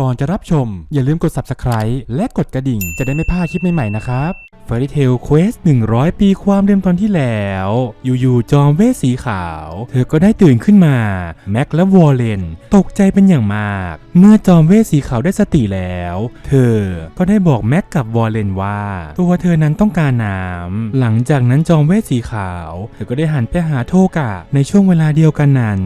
ก่อนจะรับชม อย่าลืมกด subscribe และกดกระดิ่ง จะได้ไม่พลาดคลิปใหม่ๆนะครับ Fairy Tail Quest 100 ปีความเดิมตอนที่แล้ว อยู่ๆจอมเวทสีขาว เธอก็ได้ตื่นขึ้นมา แม็กและวอลเลน ตกใจเป็นอย่างมาก เมื่อจอมเวทสีขาวได้สติแล้ว เธอก็ได้บอกแม็กกับวอลเลนว่า ตัวเธอนั้นต้องการน้ำหลังจากนั้นจอมเวทสีขาว เธอก็ได้หันไปหาโทกะในช่วงเวลาเดียวกันนั้น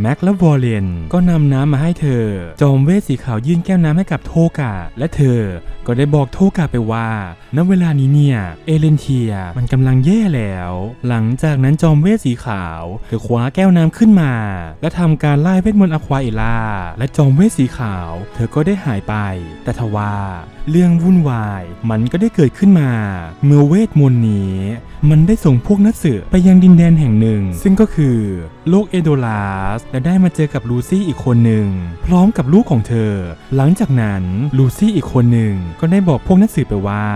แม็กและวอลเลนก็นำน้ำมาให้เธอ จอมเวทสีขาวยื่นแก้วน้ำให้กับโทกะ และเธอก็ได้บอกโทกะไปว่า ณ เวลานี้เนี่ย เอเลนเทียมันกำลังแย่แล้ว หลังจากนั้นจอมเวทสีขาวเธอคว้าแก้วน้ำขึ้นมา และทำการไล่เวทมนต์อควาเอล่า และจอมเวทสีขาว เธอก็ได้หายไป แต่ทว่าเรื่องวุ่นวายมันก็ได้เกิดขึ้นมา เมื่อเวทมนต์นี้ มันได้ส่งพวกนักสืบไปยังดินแดนแห่งหนึ่ง ซึ่งก็คือโลกเอโดลาสและได้มาเจอกับลูซี่อีกคนหนึ่ง พร้อมกับลูกของเธอหลังจากนั้นลูซี่อีกคนหนึ่งก็ได้บอกพวกนักสืบไปว่า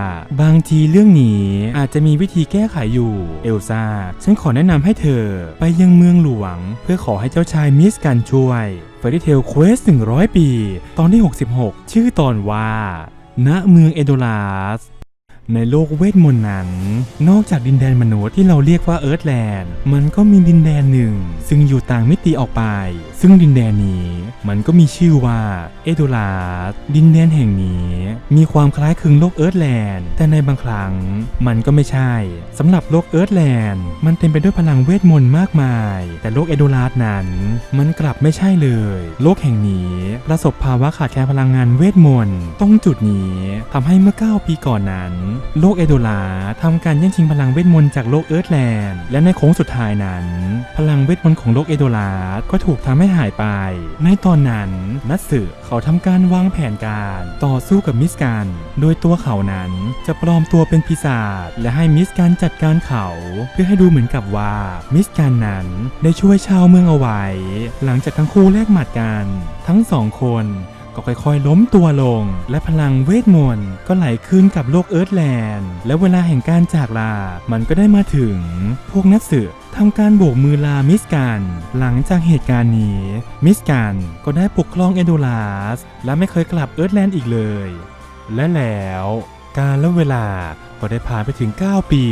บางทีเรื่องนี้อาจจะมีวิธีแก้ไขอยู่เอลซ่าฉันขอแนะนำให้เธอไปยังเมืองหลวง เพื่อขอให้เจ้าชายมิสกันช่วย Fairy Tail Quest 100 ปี ตอนที่ 66 ชื่อตอนว่า ณเมืองเอโดลาส ในโลกเวทมนต์นั้น นอกจากดินแดนมนุษย์ที่เราเรียกว่าเอิร์ธแลนด์ มันก็มีดินแดนหนึ่ง ซึ่งอยู่ต่างมิติออกไป ซึ่งดินแดนนี้ มันก็มีชื่อว่าเอโดลาสดินแดนแห่งนี้ มีความคล้ายคลึงโลกเอิร์ธแลนด์ แต่ในบางครั้ง มันก็ไม่ใช่สำหรับโลกเอิร์ธแลนด์ มันเต็มไปด้วยพลังเวทมนต์มากมาย แต่โลกเอโดลาสนั้น มันกลับไม่ใช่เลย โลกแห่งนี้ประสบภาวะขาดแคลนพลังงานเวทมนต์ตรงจุดนี้ทำให้เมื่อ9ปีก่อนนั้นโลกเอโดลาทำการแย่งชิงพลังเวทมนต์จากโลกเอิร์ธแลนด์ และในโค้งสุดท้ายนั้น พลังเวทมนต์ของโลกเอโดลาก็ถูกทำให้หายไป ในตอนนั้นนัตสึเขาทำการวางแผนการต่อสู้กับมิสกันโดยตัวเขานั้นจะปลอมตัวเป็นปีศาจและให้มิสกันจัดการเขา เพื่อให้ดูเหมือนกับว่ามิสกันนั้นได้ช่วยชาวเมืองเอาไว้ หลังจากทั้งคู่แลกหมัดกัน ทั้งสองคน ก็ค่อยๆ ล้มตัวลง และพลังเวทมนต์ก็ไหลคืนกับโลกเอิร์ธแลนด์ และเวลาแห่งการจากลา มันก็ได้มาถึง พวกนักสืบทำการโบกมือลามิสกัน หลังจากเหตุการณ์นี้ มิสกันก็ได้ปกครองเอโดลาส และไม่เคยกลับเอิร์ธแลนด์อีกเลย และแล้วการและเวลา ก็ได้ผ่านไปถึง 9 ปี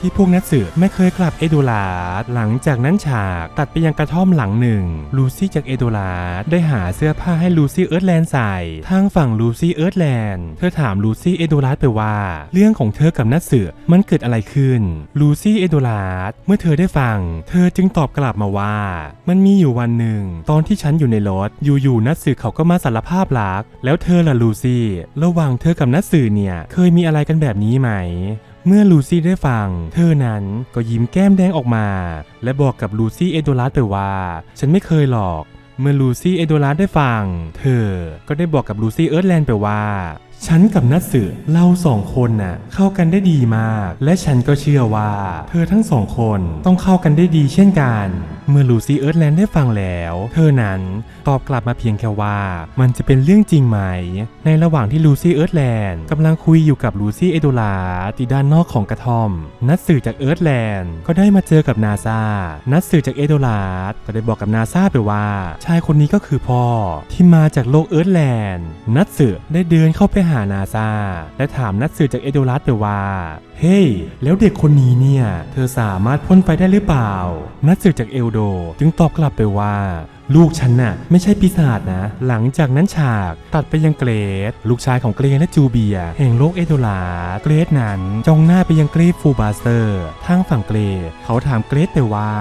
ที่พวกนักสืบไม่เคยกลับเอโดลาสหลังจากนั้นฉากตัดไปยังกระท่อมหลังหนึ่ง ลูซี่จากเอโดลาสได้หาเสื้อผ้าให้ลูซี่เอิร์ธแลนด์ใส่ ทางฝั่งลูซี่เอิร์ธแลนด์เธอถามลูซี่เอโดลาสไปว่า เรื่องของเธอกับนักสืบมันเกิดอะไรขึ้น ลูซี่เอโดลาสเมื่อเธอได้ฟัง เธอจึงตอบกลับมาว่า มันมีอยู่วันหนึ่ง ตอนที่ฉันอยู่ในรถอยู่ๆนักสืบเขาก็มาสารภาพรักแล้วเธอล่ะลูซี่ระหว่างเธอกับนักสืบเนี่ยเคยมีอะไรกันแบบนี้ไหมเมื่อลูซี่ได้ฟัง เธอนั้นก็ยิ้มแก้มแดงออกมา และบอกกับลูซี่เอโดรัสไปว่า ฉันไม่เคยหรอก เมื่อลูซี่เอโดรัสได้ฟัง เธอก็ได้บอกกับลูซี่เอิร์ธแลนด์ไปว่า ฉันกับนัทสึเราสองคนน่ะเข้ากันได้ดีมาก และฉันก็เชื่อว่า เธอทั้งสองคนต้องเข้ากันได้ดีเช่นกัน เมื่อลูซี่เอิร์ธแลนด์ได้ฟังแล้ว เธอนั้นตอบกลับมาเพียงแค่ว่ามันจะเป็นเรื่องจริงไหม ในระหว่างที่ลูซี่เอิร์ธแลนด์กำลังคุยอยู่กับลูซี่เอโดลาที่ด้านนอกของกระท่อม นัดสื่อจากเอิร์ธแลนด์ก็ได้มาเจอกับนาซานัดสื่อจากเอโดลาก็ได้บอกกับนาซาไปว่า ชายคนนี้ก็คือพ่อที่มาจากโลกเอิร์ธแลนด์นัดสื่อได้เดินเข้าไปหานาซาและถามนัดสื่อจากเอโดลาไปว่า เฮ้ย แล้วเด็กคนนี้เนี่ย เธอสามารถพ่นไฟได้หรือเปล่า นัดสืบจากเอลโด จึงตอบกลับไปว่าลูกฉันน่ะไม่ใช่ปีศาจนะ หลังจากนั้นฉากตัดไปยังเกรดลูกชายของเกรและจูเบีย แห่งโลกเอโดลา เกรดนั้นจ้องหน้าไปยังเกรดฟูบาสเตอร์ ทางฝั่งเกรดเขาถามเกรดไปว่า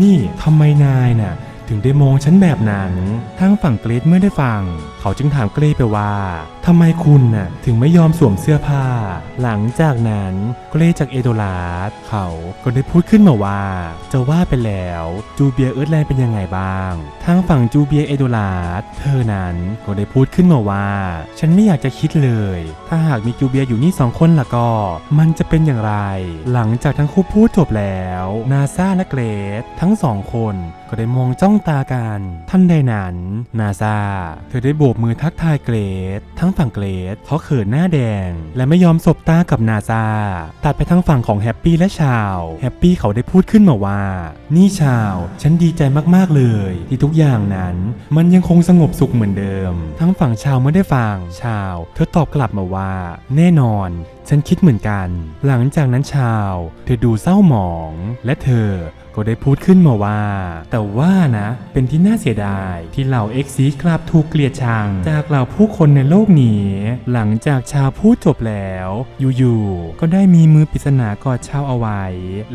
นี่ทำไมนายน่ะ ถึงได้มองฉันแบบนั้นทางฝั่งเกรดเมื่อได้ฟัง เขาจึงถามเกรดไปว่าทำไมคุณน่ะถึงไม่ยอมสวมเสื้อผ้า หลังจากนั้นเกรดจากเอโดลาสเขาก็ได้พูดขึ้นมาว่า จะว่าไปแล้วจูเบียเอิร์ธแลนด์เป็นยังไงบ้างทางฝั่งจูเบียเอโดลาสเธอนั้นก็ได้พูดขึ้นมาว่า ฉันไม่อยากจะคิดเลย ถ้าหากมีจูเบียอยู่นี่สองคนล่ะก็ มันจะเป็นอย่างไร หลังจากทั้งคู่พูดจบแล้ว นาซาและเกรดทั้งสองคนก็ได้มองจ้องตากันท่านใดนั้นนาซาเธอได้โบกมือทักทายเกรดทั้งฝั่งเกรดเขาเขินหน้าแดง และไม่ยอมสบตากับนาซาตัดไปทั้งฝั่งของแฮปปี้และชาวแฮปปี้เขาได้พูดขึ้นมาว่า นี่ชาว ฉันดีใจมากๆเลย ที่ทุกอย่างนั้น มันยังคงสงบสุขเหมือนเดิม ทั้งฝั่งชาวไม่ได้ฟังชาว เธอตอบกลับมาว่า แน่นอนฉันคิดเหมือนกัน หลังจากนั้นชาว เธอดูเศร้าหมอง และเธอ ก็ได้พูดขึ้นมาว่า แต่ว่านะ เป็นที่น่าเสียดายที่เหล่าเอ็กซีกลับถูกเกลียดชัง จากเหล่าผู้คนในโลกนี้ หลังจากชาวพูดจบแล้ว อยู่ๆก็ได้มีมือปริศนากอดชาวเอาไว้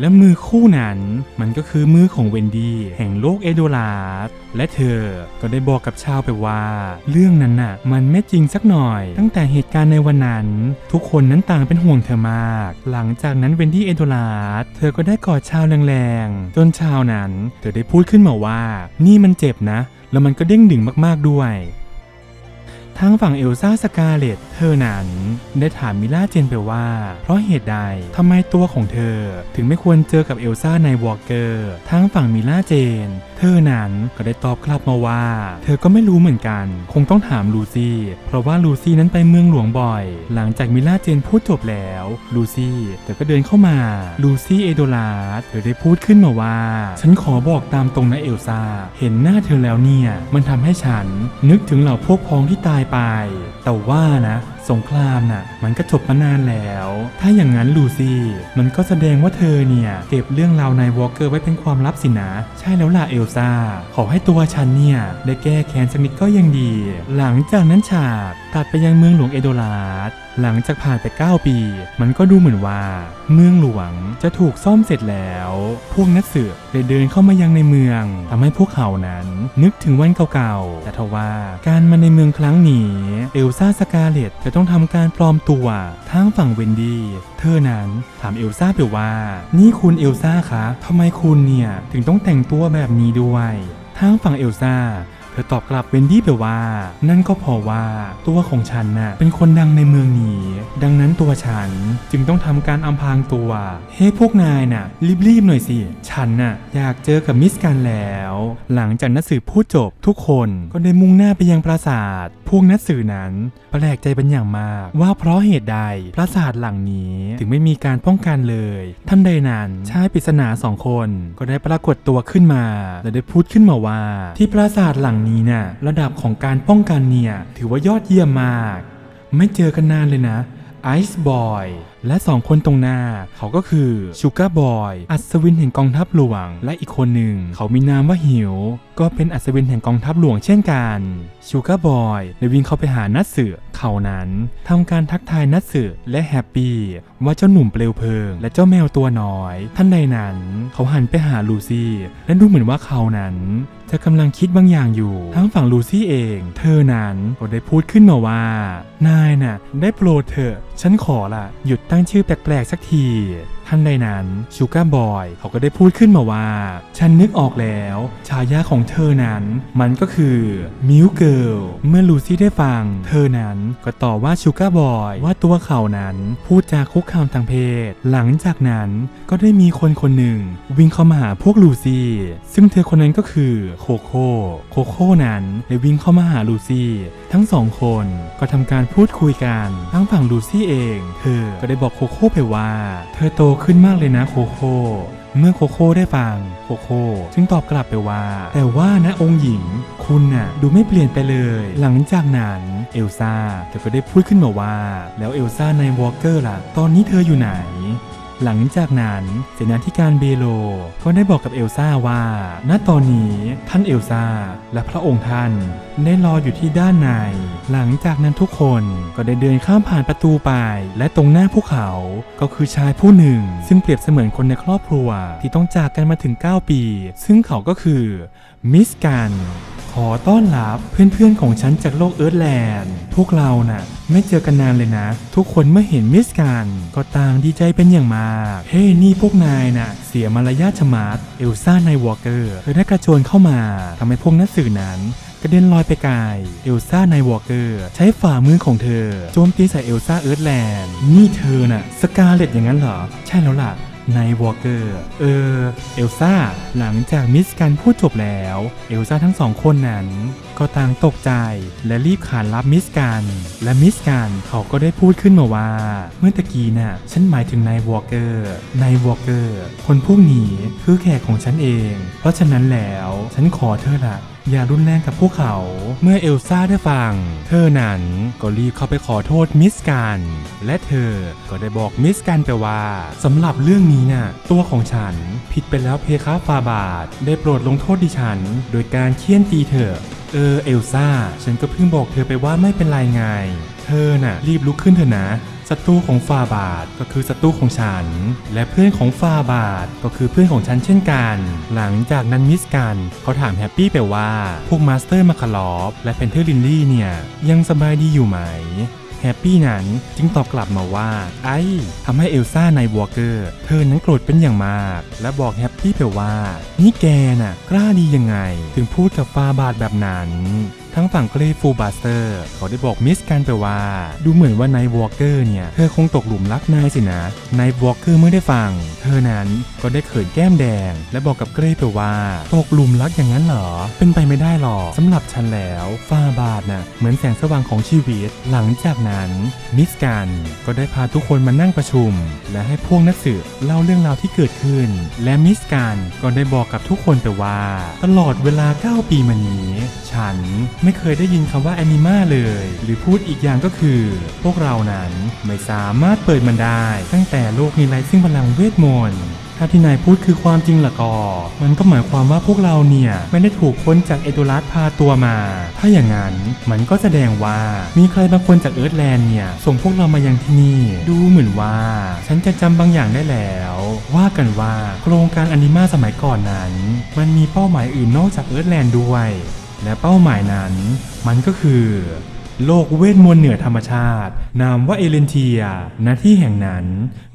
และมือคู่นั้น มันก็คือมือของเวนดี้แห่งโลกเอโดลาสและเธอก็ได้บอกกับชาวไปว่า เรื่องนั้นน่ะ มันไม่จริงสักหน่อย ตั้งแต่เหตุการณ์ในวันนั้น ทุกคนนั้นต่างเป็นห่วงเธอมาก หลังจากนั้นเวนดี้เอโดลาสเธอก็ได้กอดชาวแรงๆจนชาวนั้นเธอได้พูดขึ้นมาว่า นี่มันเจ็บนะ แล้วมันก็เด้งดึงมากๆด้วย ทางฝั่งเอลซ่าสกาเลตเธอนั้นได้ถามมิล่าเจนไปว่า เพราะเหตุใดทำไมตัวของเธอ ถึงไม่ควรเจอกับเอลซ่าในวอลเกอร์ทางฝั่งมิล่าเจน เธอนั้นก็ได้ตอบกลับมาว่า เธอก็ไม่รู้เหมือนกัน คงต้องถามลูซี่ เพราะว่าลูซี่นั้นไปเมืองหลวงบ่อย หลังจากมิล่าเจนพูดจบแล้วลูซี่เธอก็เดินเข้ามาลูซี่เอโดลาสเธอได้พูดขึ้นมาว่า ฉันขอบอกตามตรงนะเอลซ่าเห็นหน้าเธอแล้วเนี่ยมันทำให้ฉันนึกถึงเหล่าพวกพ้องที่ตายไป แต่ว่านะสงครามน่ะมันก็จบมานานแล้ว ถ้าอย่างนั้นลูซี่ มันก็แสดงว่าเธอเนี่ย เก็บเรื่องราวนาย วอลเกอร์ไว้เป็นความลับสินะ ใช่แล้วล่ะเอลซ่า ขอให้ตัวฉันเนี่ย ได้แก้แค้นสักนิดก็ยังดี หลังจากนั้นฉากตัดไปยังเมืองหลวงเอโดลาสหลังจากผ่านไป 9 ปี มันก็ดูเหมือนว่า เมืองหลวงจะถูกซ่อมเสร็จแล้ว พวกนักสืบได้เดินเข้ามายังในเมืองทำให้พวกเขานั้น นึกถึงวันเก่าๆ แต่ทว่าการมาในเมืองครั้งนี้ เอลซ่าสกาเลตจะต้องทำการปลอมตัวทั้งฝั่งเวนดี้เธอนั้นถามเอลซ่าไปว่า นี่คุณเอลซ่าคะทำไมคุณเนี่ย ถึงต้องแต่งตัวแบบนี้ด้วย ทางฝั่งเอลซ่า เธอตอบกลับเวนดี้ไปว่า นั่นก็เพราะว่าตัวของฉันน่ะเป็นคนดังในเมืองนี้ ดังนั้นตัวฉันจึงต้องทำการอำพรางตัว เฮ้พวกนายน่ะรีบๆหน่อยสิ ฉันน่ะอยากเจอกับมิสกันแล้ว หลังจากนักสืบพูดจบทุกคนก็ได้มุ่งหน้าไปยังปราสาท พวกนักสืบนั้นแปลกใจเป็นอย่างมาก ว่าเพราะเหตุใดปราสาทหลังนี้ถึงไม่มีการป้องกันเลยท่านใดนั้นชายปริศนาสองคนก็ได้ปรากฏตัวขึ้นมาและได้พูดขึ้นมาว่า ที่ปราสาทหลังนี้น่ะระดับของการป้องกันเนี่ยถือว่ายอดเยี่ยมมาก ไม่เจอกันนานเลยนะไอซ์บอย และสองคนตรงหน้า เขาก็คือชูการ์บอย อัศวินแห่งกองทัพหลวง และอีกคนหนึ่ง เขามีนามว่าหิว ก็เป็นอัศวินแห่งกองทัพหลวงเช่นกันชูการ์บอยได้วิ่งเข้าไปหานัทสือเขานั้นทำการทักทายนัทสือและแฮปปี้ว่าเจ้าหนุ่มเปลวเพลิง และเจ้าแมวตัวน้อย ท่านใดนั้น เขาหันไปหาลูซี่และดูเหมือนว่าเขานั้นจะกำลังคิดบางอย่างอยู่ ทั้งฝั่งลูซี่เอง เธอนั้นก็ได้พูดขึ้นมาว่า นายน่ะ ได้โปรดเถอะ ฉันขอละหยุดตั้งชื่อแปลกๆสักทีท่านใดนั้นชูการ์บอยเขาก็ได้พูดขึ้นมาว่า ฉันนึกออกแล้วฉายาของเธอนั้น มันก็คือมิวเกิลเมื่อลูซี่ได้ฟัง เธอนั้นก็ต่อว่าชูการ์บอยว่าตัวเขานั้นพูดจาคุกคามทางเพศ หลังจากนั้นก็ได้มีคนคนหนึ่ง วิ่งเข้ามาหาพวกลูซี่ ซึ่งเธอคนนั้นก็คือโคโค่โคโค่นั้นได้วิ่งเข้ามาหาลูซี่ ทั้งสองคนก็ทำการพูดคุยกันทั้งฝั่งลูซี่เอง เธอก็ได้บอกโคโค่ไปว่า เธอโตขึ้นมากเลยนะโคโค่เมื่อโคโค่ได้ฟังโคโค่จึงตอบกลับไปว่า แต่ว่านะองค์หญิง คุณน่ะดูไม่เปลี่ยนไปเลย หลังจากนั้นเอลซ่าเธอก็ได้พูดขึ้นมาว่า แล้วเอลซ่าในวอลเกอร์ล่ะ ตอนนี้เธออยู่ไหน หลังจากนั้นเสนาธิการเบโลก็ได้บอกกับเอลซ่าว่า ณตอนนี้ท่านเอลซ่าและพระองค์ท่านได้รออยู่ที่ด้านใน หลังจากนั้นทุกคนก็ได้เดินข้ามผ่านประตูไป และตรงหน้าพวกเขาก็คือชายผู้หนึ่ง ซึ่งเปรียบเสมือนคนในครอบครัวที่ต้องจากกันมาถึง 9 ปี ซึ่งเขาก็คือมิสกัน ขอต้อนรับเพื่อนๆของฉันจากโลกเอิร์ธแลนด์ พวกเราน่ะ ไม่เจอกันนานเลยนะ ทุกคนเมื่อเห็นมิสกัน ก็ต่างดีใจเป็นอย่างมาก เฮ้นี่พวกนายน่ะ เสียมารยาทชะมัดเอลซ่าในวอลเกอร์เธอได้กระโจนเข้ามาทำให้พวกนักสื่อนั้นกระเด็นลอยไปไกล เอลซ่าในวอลเกอร์ใช้ฝ่ามือของเธอโจมตีใส่เอลซ่าเอิร์ธแลนด์ นี่เธอน่ะ สกาเลตอย่างนั้นเหรอ ใช่แล้วล่ะ นายวอลเกอร์เออ เอลซ่า หลังจากมิสกันพูดจบแล้ว เอลซ่าทั้งสองคนนั้น ก็ต่างตกใจและรีบขานรับมิสกัน และมิสกันเขาก็ได้พูดขึ้นมาว่า เมื่อตะกี้น่ะ ฉันหมายถึงนายวอลเกอร์นายวอลเกอร์คนพวกนี้คือแขกของฉันเอง เพราะฉะนั้นแล้วฉันขอเธอละ อย่ารุนแรงกับพวกเขา เมื่อเอลซ่าได้ฟัง เธอนั้นก็รีบเข้าไปขอโทษมิสกัน และเธอก็ได้บอกมิสกันไปว่าสำหรับเรื่องนี้น่ะตัวของฉันผิดไปแล้วเพคะฟาบาท ได้โปรดลงโทษดิฉัน โดยการเคี่ยนตีเธอเออเอลซ่า ฉันก็เพิ่งบอกเธอไปว่าไม่เป็นไรไง เธอน่ะรีบลุกขึ้นเถอะนะศัตรูของฟาบาทก็คือศัตรูของฉัน และเพื่อนของฟาบาทก็คือเพื่อนของฉันเช่นกัน หลังจากนั้นมิสกันเขาถามแฮปปี้ไปว่า พวกมาสเตอร์มาคาลอฟและเพนเทอร์ลินลี่เนี่ย ยังสบายดีอยู่ไหมแฮปปี้นั้นจึงตอบกลับมาว่า ไอ้ทำให้เอลซ่าในวอเกอร์ เธอนั้นโกรธเป็นอย่างมาก และบอกแฮปปี้ไปว่า นี่แกน่ะ กล้าดียังไง ถึงพูดกับฟาบาทแบบนั้น ทั้งฝั่งเกรฟูบัสเตอร์เขาได้บอกมิสกันไปว่า ดูเหมือนว่านายวอลเกอร์เนี่ย เธอคงตกหลุมรักนายสินะนายวอลเกอร์เมื่อได้ฟัง เธอนั้นก็ได้เขินแก้มแดง และบอกกับเกรไปว่า ตกหลุมรักอย่างนั้นเหรอ เป็นไปไม่ได้หรอกสำหรับฉันแล้วฟาบาทน่ะเหมือนแสงสว่างของชีวิต หลังจากนั้นมิสกันก็ได้พาทุกคนมานั่งประชุม และให้พวกนักสืบเล่าเรื่องราวที่เกิดขึ้น และมิสกันก็ได้บอกกับทุกคนไปว่า ตลอดเวลา 9 ปีมานี้ ฉันไม่เคยได้ยินคำว่าแอนิมาเลย หรือพูดอีกอย่างก็คือ พวกเรานั้นไม่สามารถเปิดมันได้ ตั้งแต่โลกนี้ไร้ซึ่งพลังเวทมนต์ถ้าที่นายพูดคือความจริงละก็มันก็หมายความว่าพวกเราเนี่ย ไม่ได้ถูกคนจากเอโดรัสพาตัวมา ถ้าอย่างนั้นมันก็แสดงว่ามีใครบางคนจากเอิร์ธแลนด์เนี่ย ส่งพวกเรามายังที่นี่ ดูเหมือนว่า ฉันจะจำบางอย่างได้แล้ว ว่ากันว่าโครงการอนิมาสมัยก่อนนั้น มันมีเป้าหมายอื่นนอกจากเอิร์ธแลนด์ด้วย และเป้าหมายนั้น มันก็คือ โลกเวทมนต์เหนือธรรมชาติ นามว่าเอเลนเทียณที่แห่งนั้น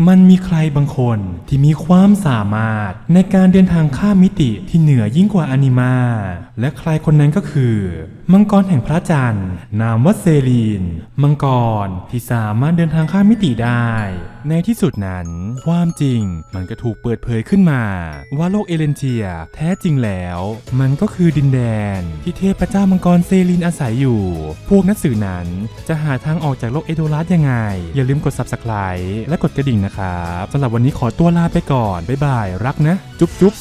มันมีใครบางคนที่มีความสามารถในการเดินทางข้ามมิติที่เหนือยิ่งกว่าอนิมา และใครคนนั้นก็คือ มังกรแห่งพระจันทร์ นามว่าเซรีน มังกรที่สามารถเดินทางข้ามมิติได้ ในที่สุดนั้น ความจริงมันก็ถูกเปิดเผยขึ้นมา ว่าโลกเอเลนเทียแท้จริงแล้ว มันก็คือดินแดน ที่เทพเจ้ามังกรเซรีนอาศัยอยู่ พวกนักสื่อนั้นจะหาทางออกจากโลกเอโดรัสยังไง อย่าลืมกด subscribe และกดกระดิ่งนะครับสำหรับวันนี้ขอตัวลาไปก่อน บ๊ายบาย รักนะ จุ๊บจุ๊บ